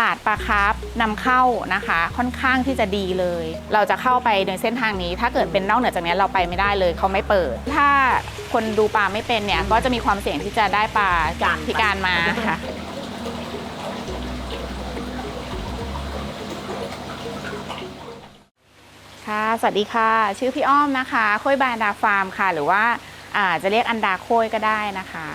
ลาดปลาคาร์ฟนำเข้านะคะ ค่อนข้างที่จะดีเลย เราจะเข้าไปในเส้นทางนี้ ถ้าเกิดเป็นนอกเหนือจากนี้เราไปไม่ได้เลยเขาไม่เปิด ถ้าคนดูปลาไม่เป็นเนี่ยก็จะมีความเสี่ยงที่จะได้ปลาจากพิการมาค่ะค่ะ สวัสดีค่ะ ชื่อพี่อ้อมนะคะโค้ยบานดาฟาร์มค่ะ หรือว่าอ่าจะเรียกอันดาโค้ยก็ได้นะคะ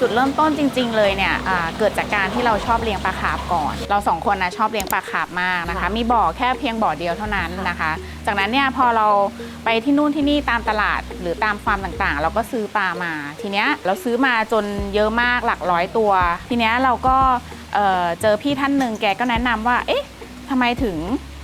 จุดเริ่มต้นจริง ๆ เลยเนี่ยเกิดจากการที่เราชอบเลี้ยงปลาคาร์ฟก่อน เราสองคนนะชอบเลี้ยงปลาคาร์ฟมากนะคะ มีบ่อแค่เพียงบ่อเดียวเท่านั้นนะคะ จากนั้นเนี่ยพอเราไปที่นู่นที่นี่ตามตลาดหรือตามฟาร์มต่างๆ เราก็ซื้อปลามา ทีเนี้ยเราซื้อมาจนเยอะมากหลักร้อยตัว ทีเนี้ยเราก็เอ่อเจอพี่ท่านหนึ่งแกก็แนะนำว่า เอ๊ะทำไมถึง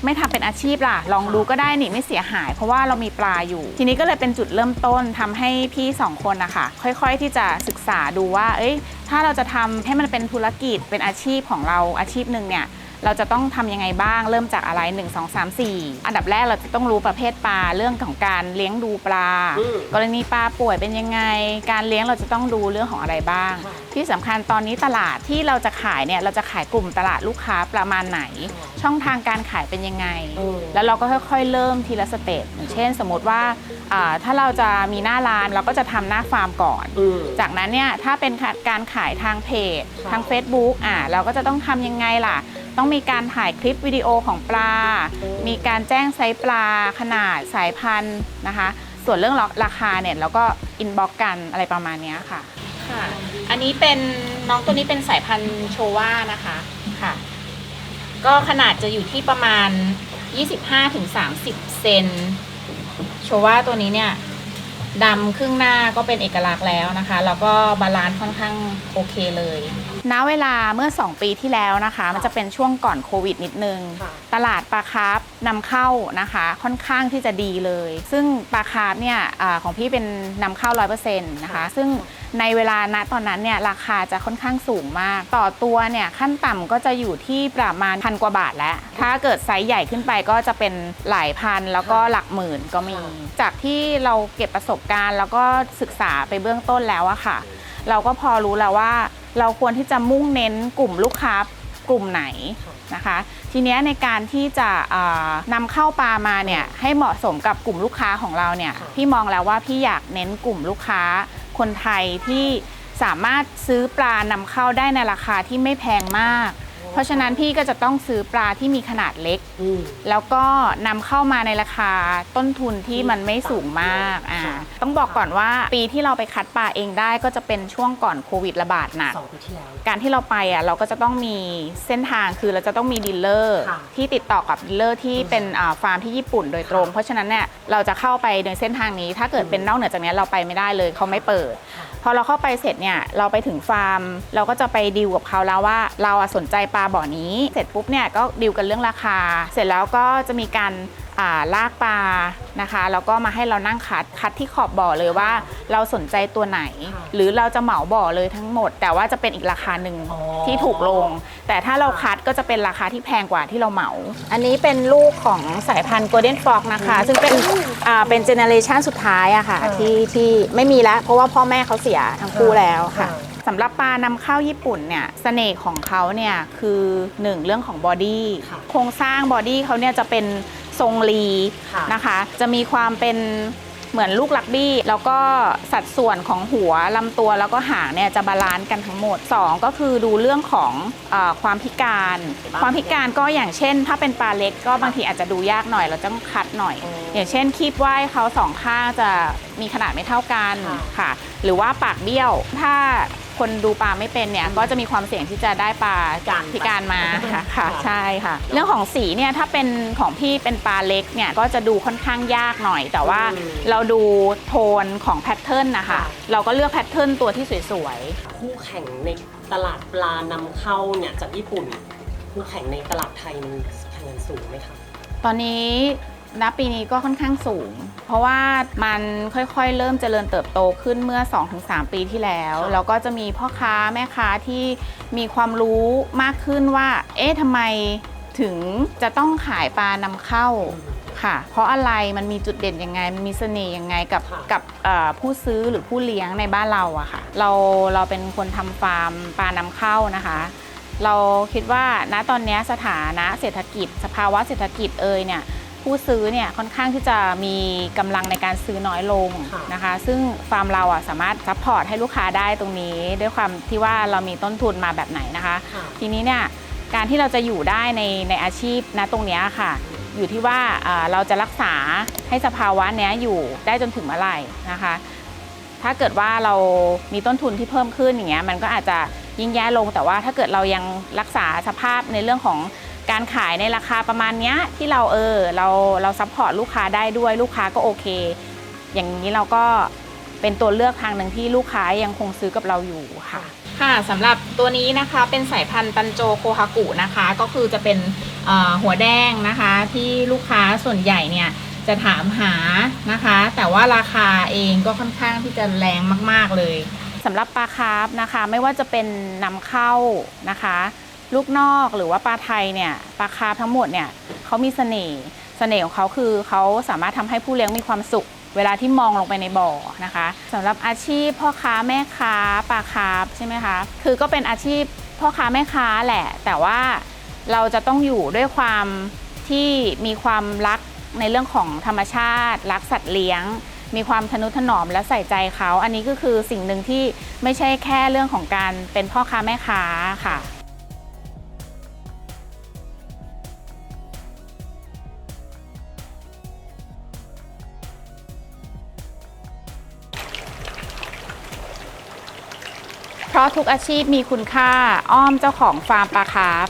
ไม่ทำเป็นอาชีพล่ะ ลองดูก็ได้นี่ไม่เสียหาย เพราะว่าเรามีปลาอยู่ ทีนี้ก็เลยเป็นจุดเริ่มต้นทำให้พี่สองคนนะคะค่อยๆที่จะศึกษาดูว่า เอ้ย ถ้าเราจะทำให้มันเป็นธุรกิจเป็นอาชีพของเราอาชีพหนึ่งเนี่ย เราจะต้องทำยังไงบ้าง เริ่มจากอะไร 1 2 3 4 อันดับแรกเราจะต้องรู้ประเภทปลาเรื่องของการเลี้ยงดูปลาอืมกรณีปลาป่วยเป็นยังไง การเลี้ยงเราจะต้องดูเรื่องของอะไรบ้างค่ะที่สำคัญตอนนี้ตลาดที่เราจะขายเนี่ยเราจะขายกลุ่มตลาดลูกค้าประมาณไหน ช่องทางการขายเป็นยังไงอืมแล้วเราก็ค่อยๆ เริ่มทีละสเต็ปอย่างเช่น สมมติว่าอ่าถ้าเราจะมีหน้าร้านเราก็จะทำหน้าฟาร์มก่อนอืมจากนั้นเนี่ยถ้าเป็นการขายทางเพจค่ะทาง Facebook อ่าเราก็จะต้องทำยังไงล่ะ ต้องมีการถ่ายคลิปวิดีโอของปลา มีการแจ้งไซส์ปลาขนาดสายพันธุ์นะคะ ส่วนเรื่องราคาเนี่ยเราก็อินบ็อกกันอะไรประมาณนี้ค่ะ ค่ะ อันนี้เป็นน้องตัวนี้เป็นสายพันธุ์โชว่านะคะค่ะ ก็ขนาดจะอยู่ที่ประมาณ 25-30 เซนโชว่าตัวนี้เนี่ยดำครึ่งหน้าก็เป็นเอกลักษณ์แล้วนะคะ แล้วก็บาลานซ์ค่อนข้างโอเคเลย ณเวลาเมื่อ 2 ปีที่แล้วนะคะ มันจะเป็นช่วงก่อนโควิดนิดนึงค่ะตลาดปลาคาร์ฟนำเข้านะคะ ค่อนข้างที่จะดีเลย ซึ่งปลาคาร์ฟเนี่ยอาของพี่เป็นนำเข้า 100%นะคะ ซึ่งในเวลาณตอนนั้นเนี่ยราคาจะค่อนข้างสูงมาก ต่อตัวเนี่ยขั้นต่ำก็จะอยู่ที่ประมาณพันกว่าบาทแล้ว ถ้าเกิดไซส์ใหญ่ขึ้นไปก็จะเป็นหลายพันแล้วก็หลักหมื่นก็มี จากที่เราเก็บประสบการณ์ แล้วก็ศึกษาไปเบื้องต้นแล้วอะค่ะ เราก็พอรู้แล้วว่า เราควรที่จะมุ่งเน้นกลุ่มลูกค้ากลุ่มไหนนะคะ ทีเนี้ยในการที่จะเอ่อนำเข้าปลามาเนี่ยให้เหมาะสมกับกลุ่มลูกค้าของเราเนี่ยค่ะพี่มองแล้วว่าพี่อยากเน้นกลุ่มลูกค้าคนไทยที่สามารถซื้อปลานำเข้าได้ในราคาที่ไม่แพงมาก เพราะฉะนั้นพี่ก็จะต้องซื้อปลาที่มีขนาดเล็กอืมแล้วก็นำเข้ามาในราคาต้นทุนที่มันไม่สูงมากอ่าค่ะต้องบอกก่อนว่าปีที่เราไปคัดปลาเองได้ก็จะเป็นช่วงก่อนโควิดระบาดหนัก สองปีที่แล้ว การที่เราไปอะเราก็จะต้องมีเส้นทางคือเราจะต้องมีดีลเลอร์ค่ะที่ติดต่อกับดีลเลอร์ที่เป็นอ่าฟาร์มที่ญี่ปุ่นโดยตรง เพราะฉะนั้นเนี่ยเราจะเข้าไปในเส้นทางนี้ ถ้าเกิดเป็นนอกเหนือจากนี้เราไปไม่ได้เลยเขาไม่เปิด ค่ะ พอเราเข้าไปเสร็จเนี่ยเราไปถึงฟาร์ม เราก็จะไปดีลกับเขาแล้วว่าเราอะสนใจปลาบ่อนี้ เสร็จปุ๊บเนี่ยก็ดีลกันเรื่องราคา เสร็จแล้วก็จะมีการอ่าลากปลานะคะแล้วก็มาให้เรานั่งคัดคัดที่ขอบบ่อเลยว่า เราสนใจตัวไหนค่ะหรือเราจะเหมาบ่อเลยทั้งหมด แต่ว่าจะเป็นอีกราคาหนึ่งอ๋อที่ถูกลง แต่ถ้าเราคัดก็จะเป็นราคาที่แพงกว่าที่เราเหมา อันนี้เป็นลูกของสายพันธุ์ Golden Fox นะคะ ซึ่งเป็นอ่าเป็นเจเนเรชันสุดท้ายอะค่ะค่ะที่ที่ไม่มีแล้วเพราะว่าพ่อแม่เขาเสียทั้งคู่แล้วค่ะค่ะ สำหรับปลานำเข้าญี่ปุ่นเนี่ยเสน่ห์ของเขาเนี่ยคือ 1 เรื่องของบอดี้ค่ะโครงสร้างบอดี้เขาเนี่ยจะเป็นทรงลีค่ะนะคะ จะมีความเป็นเหมือนลูกลักบี้ แล้วก็สัดส่วนของหัวลำตัวแล้วก็หางเนี่ยจะบาลานซ์กันทั้งหมด 2 ก็คือดูเรื่องของเออความพิการ ความพิการก็อย่างเช่น ถ้าเป็นปลาเล็กก็บางทีอาจจะดูยากหน่อย เราต้องคัดหน่อยอ๋อออย่างเช่นคีบว่ายเขาสองข้างจะมีขนาดไม่เท่ากันค่ะค่ะหรือว่าปากเบี้ยวถ้า คนดูปลาไม่เป็นเนี่ยก็จะมีความเสี่ยงที่จะได้ปลาการพิการมาค่ะค่ะใช่ค่ะ เรื่องของสีเนี่ยถ้าเป็นของพี่เป็นปลาเล็กเนี่ยก็จะดูค่อนข้างยากหน่อย แต่ว่าอืมเราดูโทนของแพทเทิร์นนะคะค่ะเราก็เลือกแพทเทิร์นตัวที่สวยคู่แข่งในตลาดปลานำเข้าเนี่ยจากญี่ปุ่น คู่แข่งในตลาดไทยมันแข่งกันสูงไหมคะ ๆ ตอนนี้ ณปีนี้ก็ค่อนข้างสูง เพราะว่ามันค่อยๆ เริ่มเจริญเติบโตขึ้นเมื่อ 2-3 ปีที่แล้วค่ะแล้วก็จะมีพ่อค้าแม่ค้าที่มีความรู้มากขึ้นว่า เอ๊ะทำไมถึงจะต้องขายปลานำเข้าขค่ะ เพราะอะไรมันมีจุดเด่นยังไง มันมีเสน่ห์ยังไงกับค่ะกับเอ่อผู้ซื้อหรือผู้เลี้ยงในบ้านเราอะค่ะ เราเราเป็นคนทำฟาร์มปลานำเข้านะคะเราคิดว่าณตอนเนี้ยสถานะเศรษฐกิจ สภาวะเศรษฐกิจเอ่ยเนี่ย ผู้ซื้อเนี่ยค่อนข้างที่จะมีกำลังในการซื้อน้อยลงค่ะนะคะ ซึ่งฟาร์มเราอะสามารถซัพพอร์ตให้ลูกค้าได้ตรงนี้ ด้วยความที่ว่าเรามีต้นทุนมาแบบไหนนะคะค่ะทีนี้เนี่ยการที่เราจะอยู่ได้ในในอาชีพนะตรงเนี้ยค่ะ อยู่ที่ว่าเอ่อเราจะรักษาให้สภาวะเนี้ยอยู่ได้จนถึงเมื่อไหร่นะคะ ถ้าเกิดว่าเรามีต้นทุนที่เพิ่มขึ้นอย่างเงี้ยมันก็อาจจะยิ่งแย่ลงแต่ว่าถ้าเกิดเรายังรักษาสภาพในเรื่องของ การขายในราคาประมาณเนี้ยที่เราเออเราเราซัพพอร์ตลูกค้าได้ด้วยลูกค้าก็โอเค อย่างนี้เราก็เป็นตัวเลือกทางหนึ่งที่ลูกค้ายังคงซื้อกับเราอยู่ค่ะค่ะสำหรับตัวนี้นะคะเป็นสายพันธุ์ตันโจโคฮากุนะคะ ก็คือจะเป็นเอ่อหัวแดงนะคะที่ลูกค้าส่วนใหญ่เนี่ยจะถามหานะคะ แต่ว่าราคาเองก็ค่อนข้างที่จะแรงมาก ๆเลยสำหรับปลาคาร์ฟนะคะ ไม่ว่าจะเป็นนำเข้านะคะ ลูกนอกหรือว่าปลาไทยเนี่ยปลาคาร์ฟทั้งหมดเนี่ยเขามีเสน่ห์เสน่ห์ของเขาคือเขาสามารถทำให้ผู้เลี้ยงมีความสุข เวลาที่มองลงไปในบ่อนะคะสำหรับอาชีพพ่อค้าแม่ค้าปลาคาร์ฟใช่ไหมคะคือก็เป็นอาชีพพ่อค้าแม่ค้าแหละ แต่ว่าเราจะต้องอยู่ด้วยความที่มีความรักในเรื่องของธรรมชาติ รักสัตว์เลี้ยง มีความทนุถนอมและใส่ใจเขา อันนี้ก็คือสิ่งหนึ่งที่ไม่ใช่แค่เรื่องของการเป็นพ่อค้าแม่ค้าค่ะ เพราะทุกอาชีพมีคุณค่าอ้อมเจ้าของฟาร์มปลาคาร์ฟ